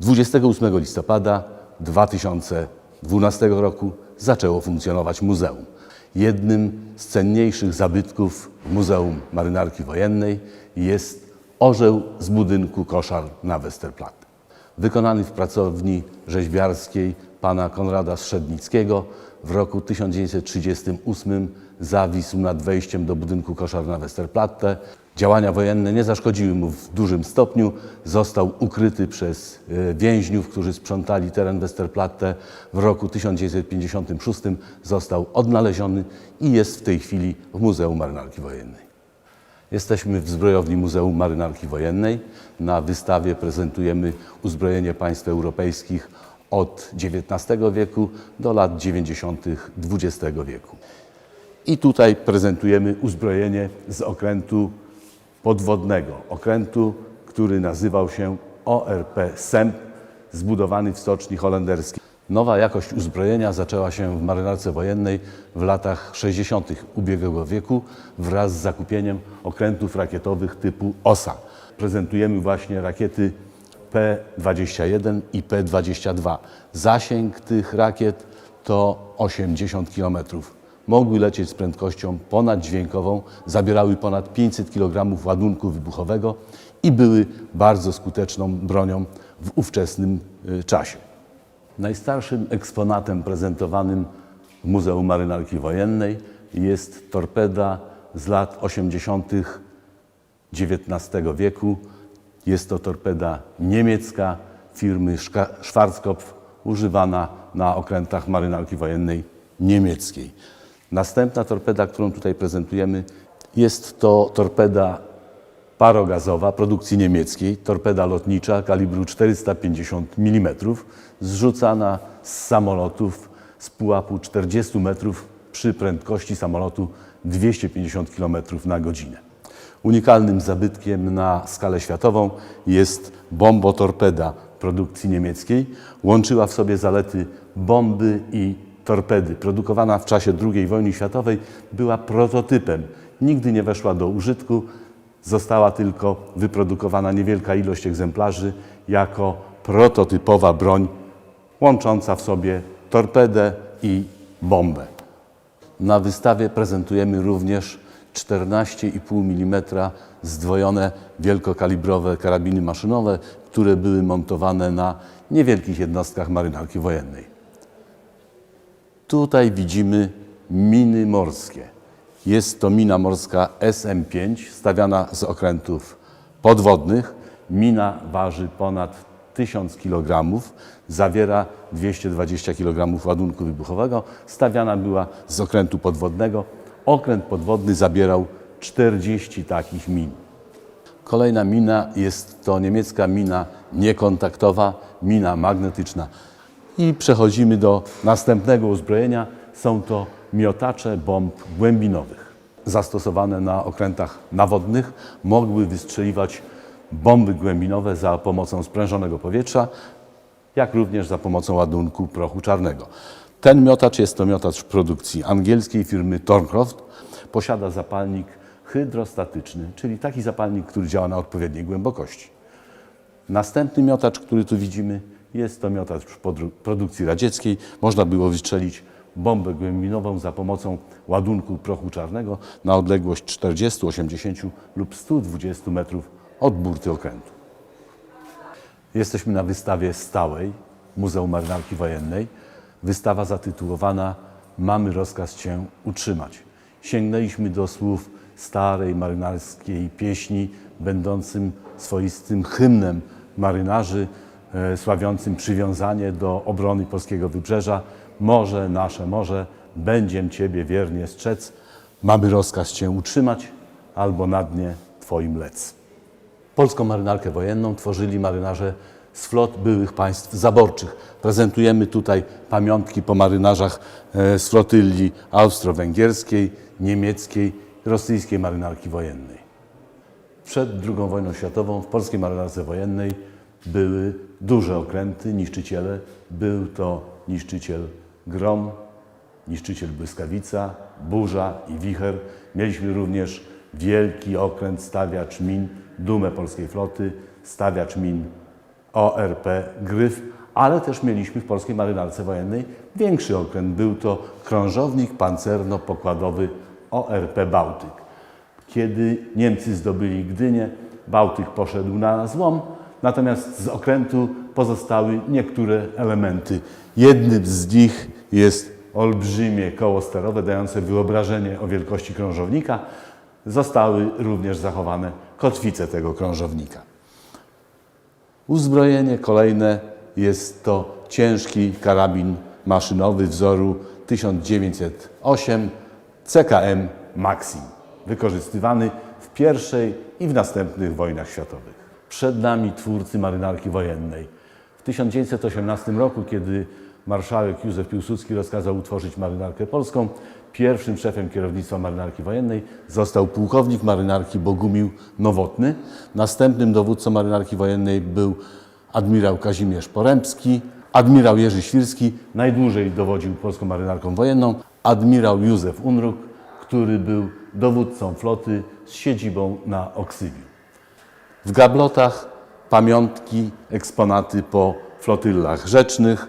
28 listopada 2012 roku zaczęło funkcjonować muzeum. Jednym z cenniejszych zabytków Muzeum Marynarki Wojennej jest orzeł z budynku koszar na Westerplatte. Wykonany w pracowni rzeźbiarskiej pana Konrada Strzednickiego w roku 1938 zawisł nad wejściem do budynku koszar na Westerplatte. Działania wojenne nie zaszkodziły mu w dużym stopniu. Został ukryty przez e, więźniów, którzy sprzątali teren Westerplatte. W roku 1956 został odnaleziony i jest w tej chwili w Muzeum Marynarki Wojennej. Jesteśmy w zbrojowni Muzeum Marynarki Wojennej. Na wystawie prezentujemy uzbrojenie państw europejskich od XIX wieku do lat 90. XX wieku. I tutaj prezentujemy uzbrojenie z okrętu podwodnego, okrętu, który nazywał się ORP SEMP, zbudowany w stoczni holenderskiej. Nowa jakość uzbrojenia zaczęła się w marynarce wojennej w latach 60. ubiegłego wieku wraz z zakupieniem okrętów rakietowych typu OSA. Prezentujemy właśnie rakiety P-21 i P-22. Zasięg tych rakiet to 80 km. Mogły lecieć z prędkością ponaddźwiękową, zabierały ponad 500 kg ładunku wybuchowego i były bardzo skuteczną bronią w ówczesnym y, czasie. Najstarszym eksponatem prezentowanym w Muzeum Marynarki Wojennej jest torpeda z lat 80. XIX wieku. Jest to torpeda niemiecka firmy Schwarzkopf, używana na okrętach marynarki wojennej niemieckiej. Następna torpeda, którą tutaj prezentujemy, jest to torpeda parogazowa produkcji niemieckiej, torpeda lotnicza kalibru 450 mm, zrzucana z samolotów z pułapu 40 metrów przy prędkości samolotu 250 km na godzinę. Unikalnym zabytkiem na skalę światową jest bombotorpeda produkcji niemieckiej. Łączyła w sobie zalety bomby i torpedy. Produkowana w czasie II wojny światowej była prototypem. Nigdy nie weszła do użytku, została tylko wyprodukowana niewielka ilość egzemplarzy jako prototypowa broń łącząca w sobie torpedę i bombę. Na wystawie prezentujemy również 14,5 mm zdwojone wielkokalibrowe karabiny maszynowe, które były montowane na niewielkich jednostkach marynarki wojennej. Tutaj widzimy miny morskie. Jest to mina morska SM-5 stawiana z okrętów podwodnych. Mina waży ponad 1000 kg, zawiera 220 kg ładunku wybuchowego. Stawiana była z okrętu podwodnego. Okręt podwodny zabierał 40 takich min. Kolejna mina jest to niemiecka mina niekontaktowa, mina magnetyczna. I przechodzimy do następnego uzbrojenia. Są to miotacze bomb głębinowych. Zastosowane na okrętach nawodnych mogły wystrzeliwać bomby głębinowe za pomocą sprężonego powietrza, jak również za pomocą ładunku prochu czarnego. Ten miotacz jest to miotacz produkcji angielskiej firmy Thorncroft. Posiada zapalnik hydrostatyczny, czyli taki zapalnik, który działa na odpowiedniej głębokości. Następny miotacz, który tu widzimy, jest to miotacz produkcji radzieckiej. Można było wystrzelić bombę głębinową za pomocą ładunku prochu czarnego na odległość 40, 80 lub 120 metrów od burty okrętu. Jesteśmy na wystawie stałej Muzeum Marynarki Wojennej. Wystawa zatytułowana Mamy rozkaz Cię utrzymać. Sięgnęliśmy do słów starej marynarskiej pieśni, będącym swoistym hymnem marynarzy, sławiącym przywiązanie do obrony polskiego wybrzeża. Morze, nasze morze, będziem Ciebie wiernie strzec. Mamy rozkaz Cię utrzymać, albo na dnie Twoim lec. Polską marynarkę wojenną tworzyli marynarze z flot byłych państw zaborczych. Prezentujemy tutaj pamiątki po marynarzach e, z flotyli austro-węgierskiej, niemieckiej, rosyjskiej marynarki wojennej. Przed II wojną światową w polskiej marynarce wojennej były duże okręty, niszczyciele. Był to niszczyciel Grom, niszczyciel Błyskawica, Burza i Wicher. Mieliśmy również wielki okręt stawiacz min, dumę polskiej floty, stawiacz min ORP Gryf, ale też mieliśmy w Polskiej Marynarce Wojennej większy okręt. Był to krążownik pancerno-pokładowy ORP Bałtyk. Kiedy Niemcy zdobyli Gdynię, Bałtyk poszedł na złom, natomiast z okrętu pozostały niektóre elementy. Jednym z nich jest olbrzymie koło sterowe, dające wyobrażenie o wielkości krążownika. Zostały również zachowane kotwice tego krążownika. Uzbrojenie kolejne jest to ciężki karabin maszynowy wzoru 1908 CKM Maxim, wykorzystywany w pierwszej i w następnych wojnach światowych. Przed nami twórcy marynarki wojennej. W 1918 roku, kiedy marszałek Józef Piłsudski rozkazał utworzyć marynarkę polską, pierwszym szefem kierownictwa marynarki wojennej został pułkownik marynarki Bogumił Nowotny. Następnym dowódcą marynarki wojennej był admirał Kazimierz Porębski, admirał Jerzy Świrski, najdłużej dowodził polską marynarką wojenną, admirał Józef Unruk, który był dowódcą floty z siedzibą na Oksywiu. W gablotach pamiątki, eksponaty po flotyllach rzecznych.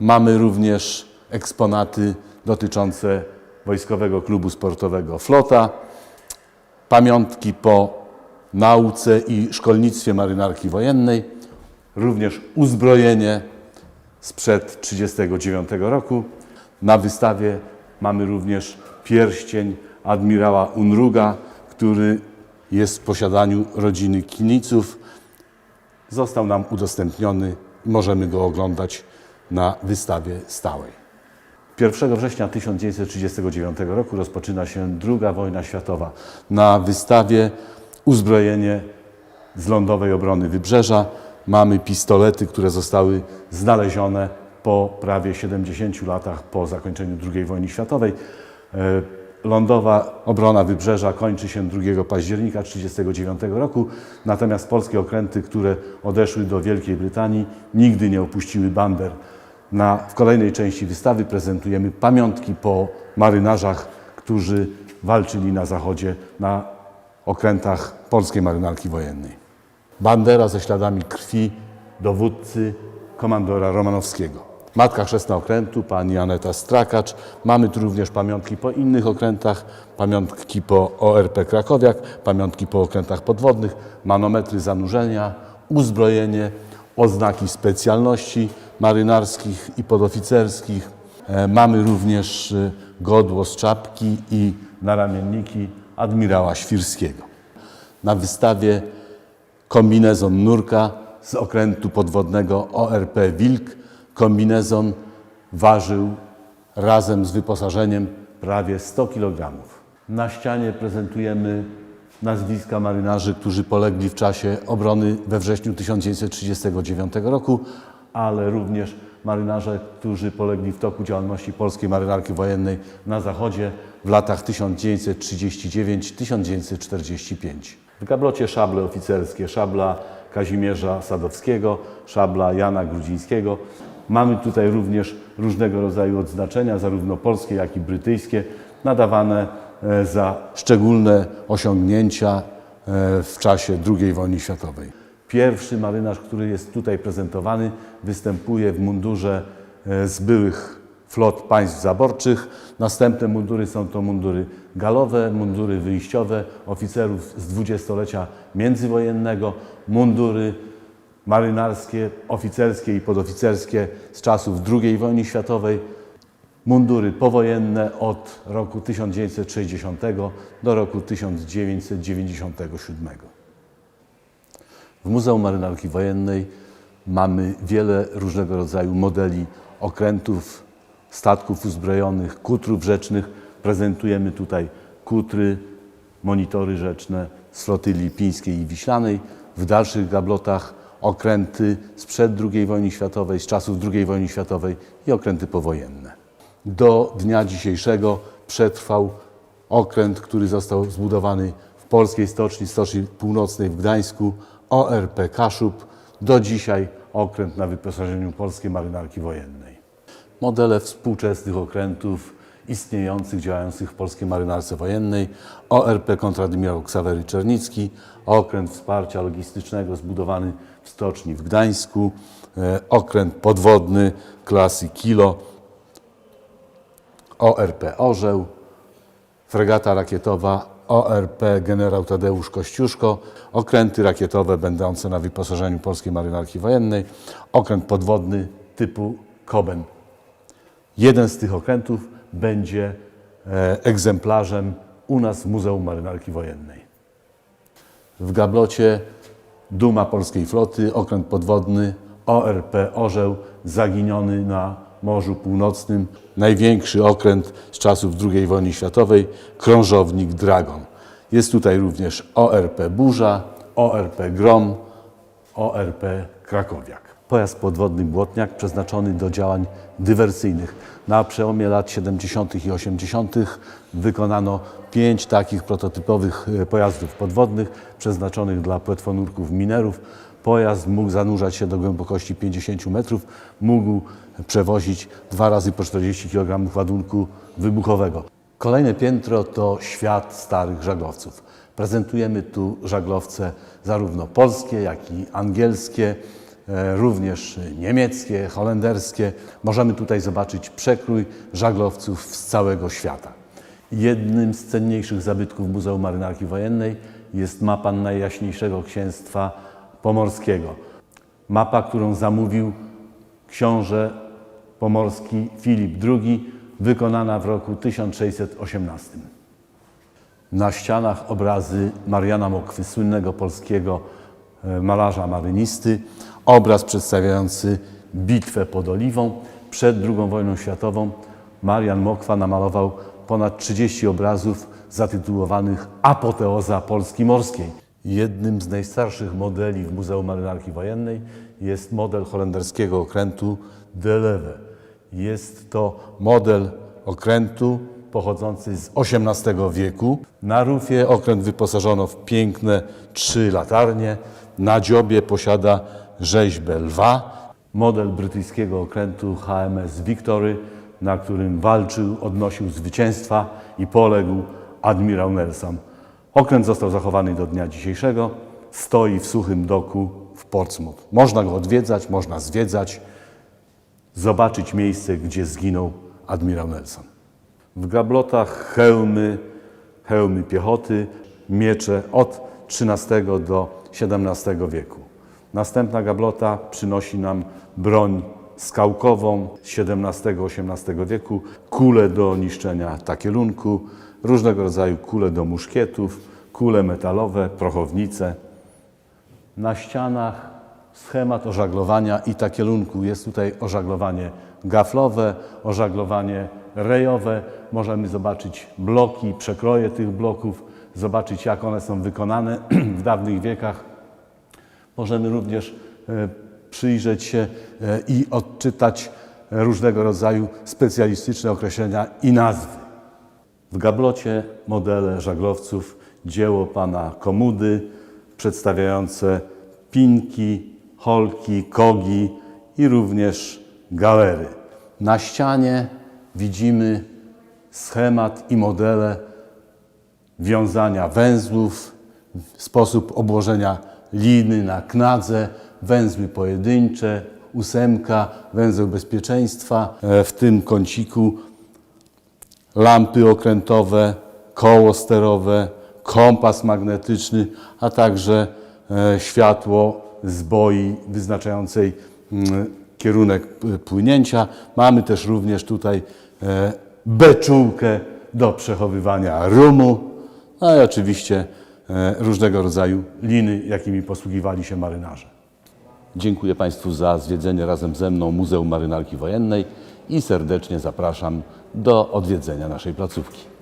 Mamy również eksponaty dotyczące Wojskowego Klubu Sportowego Flota, pamiątki po nauce i szkolnictwie marynarki wojennej, również uzbrojenie sprzed 1939 roku. Na wystawie mamy również pierścień admirała Unruga, który jest w posiadaniu rodziny Kiniców. Został nam udostępniony i możemy go oglądać na wystawie stałej. 1 września 1939 roku rozpoczyna się II wojna światowa. Na wystawie uzbrojenie z lądowej obrony wybrzeża. Mamy pistolety, które zostały znalezione po prawie 70 latach po zakończeniu II wojny światowej. Lądowa obrona wybrzeża kończy się 2 października 1939 roku, natomiast polskie okręty, które odeszły do Wielkiej Brytanii, nigdy nie opuściły bander. Na, w kolejnej części wystawy prezentujemy pamiątki po marynarzach, którzy walczyli na zachodzie na okrętach polskiej marynarki wojennej. Bandera ze śladami krwi dowódcy komandora Romanowskiego. Matka chrzestna okrętu, pani Aneta Strakacz. Mamy tu również pamiątki po innych okrętach, pamiątki po ORP Krakowiak, pamiątki po okrętach podwodnych, manometry zanurzenia, uzbrojenie, oznaki specjalności marynarskich i podoficerskich. E, Mamy również e, godło z czapki i naramienniki admirała Świrskiego. Na wystawie kombinezon nurka z okrętu podwodnego ORP Wilk. Kombinezon ważył razem z wyposażeniem prawie 100 kg. Na ścianie prezentujemy nazwiska marynarzy, którzy polegli w czasie obrony we wrześniu 1939 roku, ale również marynarze, którzy polegli w toku działalności polskiej marynarki wojennej na zachodzie w latach 1939-1945. W gablocie szable oficerskie, szabla Kazimierza Sadowskiego, szabla Jana Grudzińskiego. Mamy tutaj również różnego rodzaju odznaczenia, zarówno polskie, jak i brytyjskie, nadawane e, za szczególne osiągnięcia e, w czasie II wojny światowej. Pierwszy marynarz, który jest tutaj prezentowany, występuje w mundurze e, z byłych flot państw zaborczych. Następne mundury są to mundury galowe, mundury wyjściowe oficerów z dwudziestolecia międzywojennego, mundury marynarskie, oficerskie i podoficerskie z czasów II wojny światowej, mundury powojenne od roku 1960 do roku 1997. W Muzeum Marynarki Wojennej mamy wiele różnego rodzaju modeli okrętów, statków uzbrojonych, kutrów rzecznych. Prezentujemy tutaj kutry, monitory rzeczne z flotyli pińskiej i wiślanej. W dalszych gablotach okręty sprzed II wojny światowej, z czasów II wojny światowej i okręty powojenne. Do dnia dzisiejszego przetrwał okręt, który został zbudowany w polskiej stoczni, stoczni północnej w Gdańsku, ORP Kaszub. Do dzisiaj okręt na wyposażeniu polskiej marynarki wojennej. Modele współczesnych okrętów istniejących, działających w polskiej marynarce wojennej, ORP kontradmirał Ksawery Czernicki, okręt wsparcia logistycznego zbudowany w stoczni w Gdańsku, e, okręt podwodny klasy Kilo, ORP Orzeł, fregata rakietowa ORP generał Tadeusz Kościuszko, okręty rakietowe będące na wyposażeniu Polskiej Marynarki Wojennej, okręt podwodny typu Koben. Jeden z tych okrętów będzie e, egzemplarzem u nas w Muzeum Marynarki Wojennej. W gablocie Duma Polskiej Floty, okręt podwodny ORP Orzeł, zaginiony na Morzu Północnym, największy okręt z czasów II wojny światowej, krążownik Dragon. Jest tutaj również ORP Burza, ORP Grom, ORP Krakowiak. Pojazd podwodny Błotniak przeznaczony do działań dywersyjnych. Na przełomie lat 70. i 80. wykonano pięć takich prototypowych e, pojazdów podwodnych przeznaczonych dla płetwonurków minerów. Pojazd mógł zanurzać się do głębokości 50 metrów, mógł przewozić dwa razy po 40 kg ładunku wybuchowego. Kolejne piętro to świat starych żaglowców. Prezentujemy tu żaglowce zarówno polskie, jak i angielskie, również niemieckie, holenderskie. Możemy tutaj zobaczyć przekrój żaglowców z całego świata. Jednym z cenniejszych zabytków Muzeum Marynarki Wojennej jest mapa Najjaśniejszego Księstwa Pomorskiego. Mapa, którą zamówił książę pomorski Filip II, wykonana w roku 1618. Na ścianach obrazy Mariana Mokwy, słynnego polskiego e, malarza marynisty. Obraz przedstawiający bitwę pod Oliwą. Przed II wojną światową Marian Mokwa namalował ponad 30 obrazów zatytułowanych Apoteoza Polski Morskiej. Jednym z najstarszych modeli w Muzeum Marynarki Wojennej jest model holenderskiego okrętu De Leve. Jest to model okrętu pochodzący z XVIII wieku. Na rufie okręt wyposażono w piękne trzy latarnie. Na dziobie posiada rzeźbę lwa. Model brytyjskiego okrętu HMS Victory, na którym walczył, odnosił zwycięstwa i poległ admirał Nelson. Okręt został zachowany do dnia dzisiejszego. Stoi w suchym doku w Portsmouth. Można go odwiedzać, można zwiedzać zobaczyć miejsce, gdzie zginął admirał Nelson. W gablotach hełmy, hełmy piechoty, miecze od XIII do XVII wieku. Następna gablota przynosi nam broń skałkową z XVII-XVIII wieku, kule do niszczenia takielunku, różnego rodzaju kule do muszkietów, kule metalowe, prochownice. Na ścianach schemat ożaglowania i takielunku. Jest tutaj ożaglowanie gaflowe, ożaglowanie rejowe. Możemy zobaczyć bloki, przekroje tych bloków, zobaczyć jak one są wykonane w dawnych wiekach. Możemy również e, przyjrzeć się e, i odczytać różnego rodzaju specjalistyczne określenia i nazwy. W gablocie modele żaglowców, dzieło pana Komudy, przedstawiające pinki, holki, kogi i również galery. Na ścianie widzimy schemat i modele wiązania węzłów, sposób obłożenia liny na knadze, węzły pojedyncze, ósemka, węzeł bezpieczeństwa, e, w tym kąciku lampy okrętowe, koło sterowe, kompas magnetyczny, a także e, światło zboi wyznaczającej mm, kierunek płynięcia. Mamy też również tutaj e, beczułkę do przechowywania rumu, no i oczywiście różnego rodzaju liny, jakimi posługiwali się marynarze. Dziękuję Państwu za zwiedzenie razem ze mną Muzeum Marynarki Wojennej i serdecznie zapraszam do odwiedzenia naszej placówki.